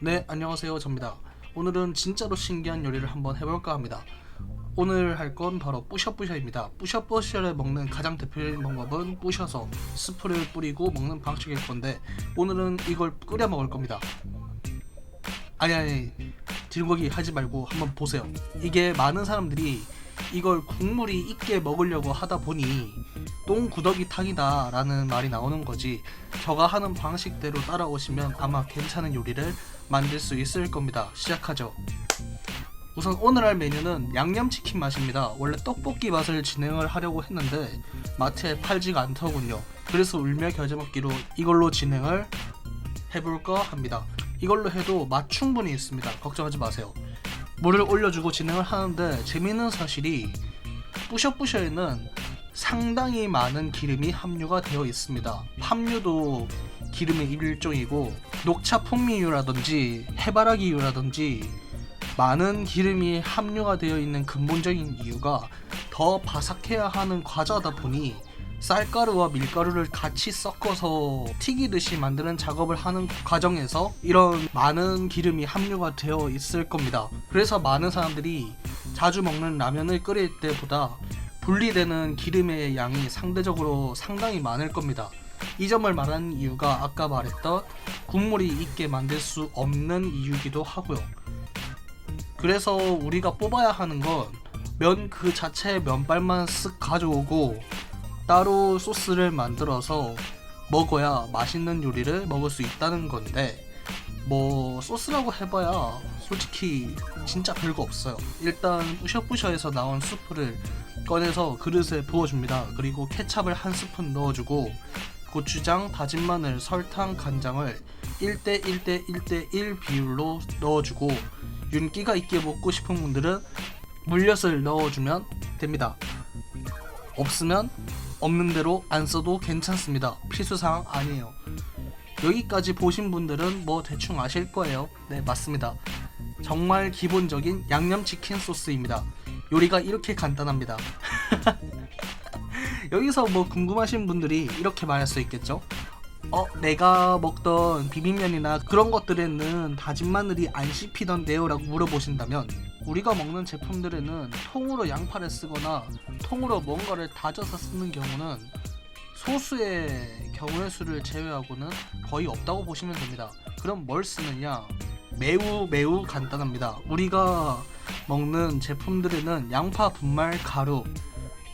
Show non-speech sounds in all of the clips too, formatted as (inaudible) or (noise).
네, 안녕하세요. 접니다. 오늘은 진짜로 신기한 요리를 한번 해볼까 합니다. 오늘 할 건 바로 뿌셔뿌셔입니다. 뿌셔뿌셔를 먹는 가장 대표적인 방법은 뿌셔서 스프를 뿌리고 먹는 방식일 건데 오늘은 이걸 끓여 먹을 겁니다. 아니 아니 딜거기 하지 말고 한번 보세요. 이게 많은 사람들이 이걸 국물이 있게 먹으려고 하다 보니 똥구더기 탕이다 라는 말이 나오는 거지. 저가 하는 방식대로 따라오시면 아마 괜찮은 요리를 만들 수 있을 겁니다. 시작하죠. 우선 오늘 할 메뉴는 양념치킨 맛입니다. 원래 떡볶이 맛을 진행을 하려고 했는데 마트에 팔지가 않더군요. 그래서 울며 겨자 먹기로 이걸로 진행을 해볼까 합니다. 이걸로 해도 맛 충분히 있습니다. 걱정하지 마세요. 물을 올려주고 진행을 하는데 재미있는 사실이 뿌셔뿌셔에는 상당히 많은 기름이 함유가 되어 있습니다. 함유도 기름의 일종이고 녹차 풍미유라든지 해바라기유라든지 많은 기름이 함유가 되어 있는 근본적인 이유가 더 바삭해야 하는 과자다 보니 쌀가루와 밀가루를 같이 섞어서 튀기듯이 만드는 작업을 하는 과정에서 이런 많은 기름이 함유가 되어 있을 겁니다. 그래서 많은 사람들이 자주 먹는 라면을 끓일 때보다 분리되는 기름의 양이 상대적으로 상당히 많을 겁니다. 이 점을 말하는 이유가 아까 말했던 국물이 있게 만들 수 없는 이유기도 하고요. 그래서 우리가 뽑아야 하는 건 면 그 자체의 면발만 쓱 가져오고 따로 소스를 만들어서 먹어야 맛있는 요리를 먹을 수 있다는 건데 뭐 소스라고 해봐야 솔직히 진짜 별거 없어요. 일단 뿌셔뿌셔에서 나온 수프를 꺼내서 그릇에 부어줍니다. 그리고 케찹을 한 스푼 넣어주고 고추장, 다진 마늘, 설탕, 간장을 1대 1대 1대 1 비율로 넣어주고 윤기가 있게 먹고 싶은 분들은 물엿을 넣어주면 됩니다. 없으면 없는 대로 안 써도 괜찮습니다. 필수사항 아니에요. 여기까지 보신 분들은 뭐 대충 아실 거예요. 네, 맞습니다. 정말 기본적인 양념치킨 소스입니다. 요리가 이렇게 간단합니다. (laughs) 여기서 뭐 궁금하신 분들이 이렇게 말할 수 있겠죠? 어, 내가 먹던 비빔면이나 그런 것들에는 다진 마늘이 안 씹히던데요? 라고 물어보신다면 우리가 먹는 제품들에는 통으로 양파를 쓰거나 통으로 뭔가를 다져서 쓰는 경우는 소수의 경우의 수를 제외하고는 거의 없다고 보시면 됩니다. 그럼 뭘 쓰느냐? 매우 매우 간단합니다. 우리가 먹는 제품들에는 양파 분말 가루,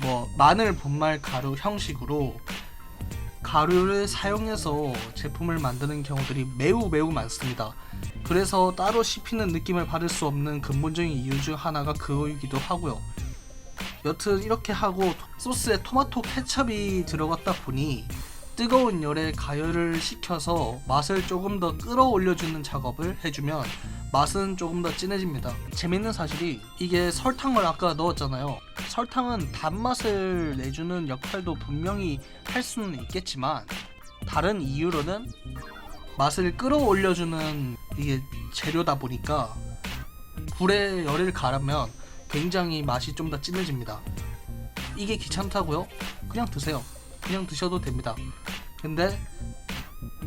뭐 마늘 분말 가루 형식으로 가루를 사용해서 제품을 만드는 경우들이 매우 매우 많습니다. 그래서 따로 씹히는 느낌을 받을 수 없는 근본적인 이유 중 하나가 그거이기도 하고요. 여튼 이렇게 하고 소스에 토마토 케첩이 들어갔다 보니 뜨거운 열에 가열을 시켜서 맛을 조금 더 끌어올려주는 작업을 해주면 맛은 조금 더 진해집니다. 재밌는 사실이 이게 설탕을 아까 넣었잖아요. 설탕은 단맛을 내주는 역할도 분명히 할 수는 있겠지만 다른 이유로는 맛을 끌어올려주는 이게 재료다 보니까 불에 열을 가르면 굉장히 맛이 좀 더 진해집니다. 이게 귀찮다고요? 그냥 드세요. 그냥 드셔도 됩니다. 근데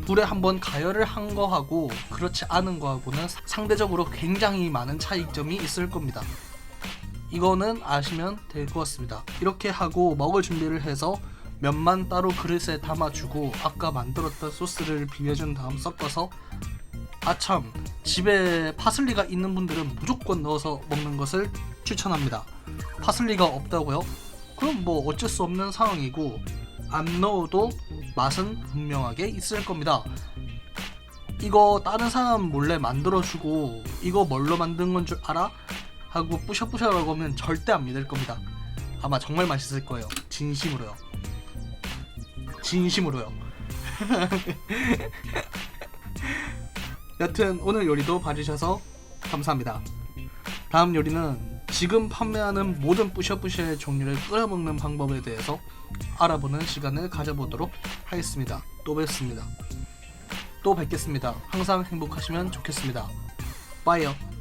불에 한번 가열을 한 거하고 그렇지 않은 거하고는 상대적으로 굉장히 많은 차이점이 있을 겁니다. 이거는 아시면 될 것 같습니다. 이렇게 하고 먹을 준비를 해서 면만 따로 그릇에 담아주고 아까 만들었던 소스를 비벼준 다음 섞어서 아참 집에 파슬리가 있는 분들은 무조건 넣어서 먹는 것을 추천합니다. 파슬리가 없다고요? 그럼 뭐 어쩔 수 없는 상황이고 안 넣어도 맛은 분명하게 있을 겁니다. 이거 다른 사람 몰래 만들어주고 이거 뭘로 만든 건 줄 알아? 하고 뿌셔뿌셔라고 하면 절대 안 믿을 겁니다. 아마 정말 맛있을 거예요. 진심으로요. 진심으로요. (laughs) 여튼 오늘 요리도 봐주셔서 감사합니다. 다음 요리는 지금 판매하는 모든 뿌셔뿌셔의 종류를 끓여먹는 방법에 대해서 알아보는 시간을 가져보도록 하겠습니다. 또 뵙습니다. 또 뵙겠습니다. 항상 행복하시면 좋겠습니다. 빠이요.